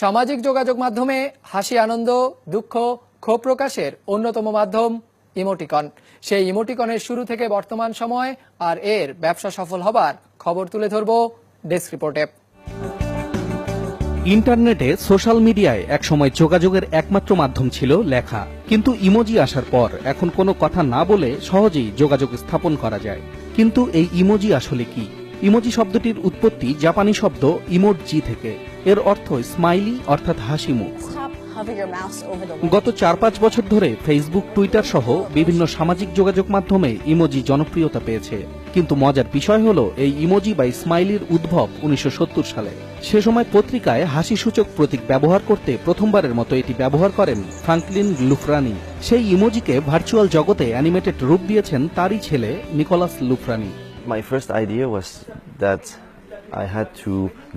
সামাজিক যোগাযোগ মাধ্যমে হাসি, আনন্দ, দুঃখ, ক্ষোভ প্রকাশের অন্যতম মাধ্যম ইমোটিকন। সেই ইমোটিকনের শুরু থেকে বর্তমান সময় আর এর ব্যবসা সফল হবার খবর তুলে ধরব ডেস্ক রিপোর্টে। ইন্টারনেটে সোশ্যাল মিডিয়ায় একসময় যোগাযোগের একমাত্র মাধ্যম ছিল লেখা। কিন্তু ইমোজি আসার পর এখন কোনো কথা না বলে সহজেই যোগাযোগ স্থাপন করা যায়। কিন্তু এই ইমোজি আসলে কি? ইমোজি শব্দটির উৎপত্তি জাপানি শব্দ ইমোজি থেকে। এর অর্থ স্মাইলি অর্থাৎ হাসি মুখ। গত চার পাঁচ বছর ধরে ফেসবুক টুইটার সহ বিভিন্ন সামাজিক যোগাযোগ মাধ্যমে ইমোজি জনপ্রিয়তা পেয়েছে। কিন্তু মজার বিষয় হলো এই ইমোজি বা স্মাইলির উদ্ভব উনিশশো সত্তর সালে। সে সময় পত্রিকায় হাসি সূচক প্রতীক ব্যবহার করতে প্রথমবারের মতো এটি ব্যবহার করেন ফ্রাঙ্কলিন লুফরানি সেই ইমোজিকে ভার্চুয়াল জগতে অ্যানিমেটেড রূপ দিয়েছেন তারই ছেলে Nicolas Loufrani My first idea was that I had to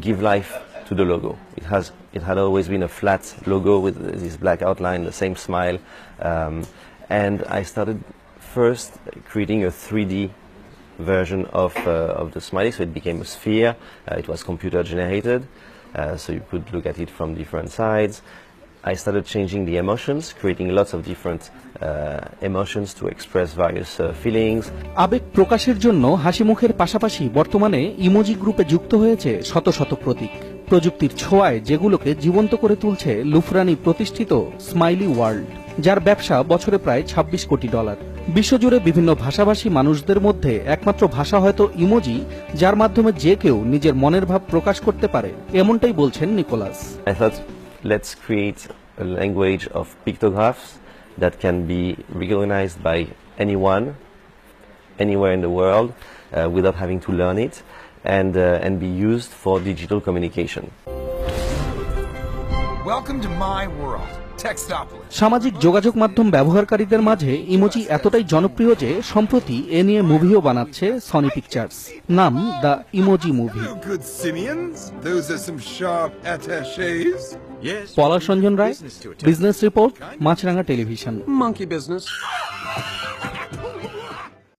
give life to the logo. It has it had always been a flat logo with this black outline, the same smile, um, and I started first creating a 3D version of uh, of the smiley. So it became a sphere. Uh, it was computer generated, uh, so you could look at it from different sides. I started changing the emotions, creating lots of different uh, emotions to express various uh, feelings. আবেগ প্রকাশের জন্য হাসি মুখের পাশাপাশি বর্তমানে emoji গ্রুপে যুক্ত হয়েছে শত শত প্রতীক প্রযুক্তির ছোঁয়ায় যেগুলোকে জীবন্ত করে তুলছে লুফরানি প্রতিষ্ঠিত স্মাইলি ওয়ার্ল্ড যার ব্যবসা বছরে প্রায় ২৬ কোটি ডলার। বিশ্বজুড়ে বিভিন্ন ভাষাভাষী মানুষদের মধ্যে একমাত্র ভাষা হয়তো ইমোজি যার মাধ্যমে যে কেউ নিজের মনের ভাব প্রকাশ করতে পারে এমনটাই বলছেন Nicolas. Let's create a language of pictographs that can be recognized by anyone, anywhere in the world, uh, without having to learn it, and, uh, and be used for digital communication. Welcome to my world. সামাজিক যোগাযোগ মাধ্যম ব্যবহারকারীদের মাঝে emoji এতটাই জনপ্রিয় যে সম্প্রতি এ নিয়ে মুভিও বানাচ্ছে সনি পিকচার্স নাম the emoji movie. Palash Ranjan Roy business report Maachranga television. Monkey business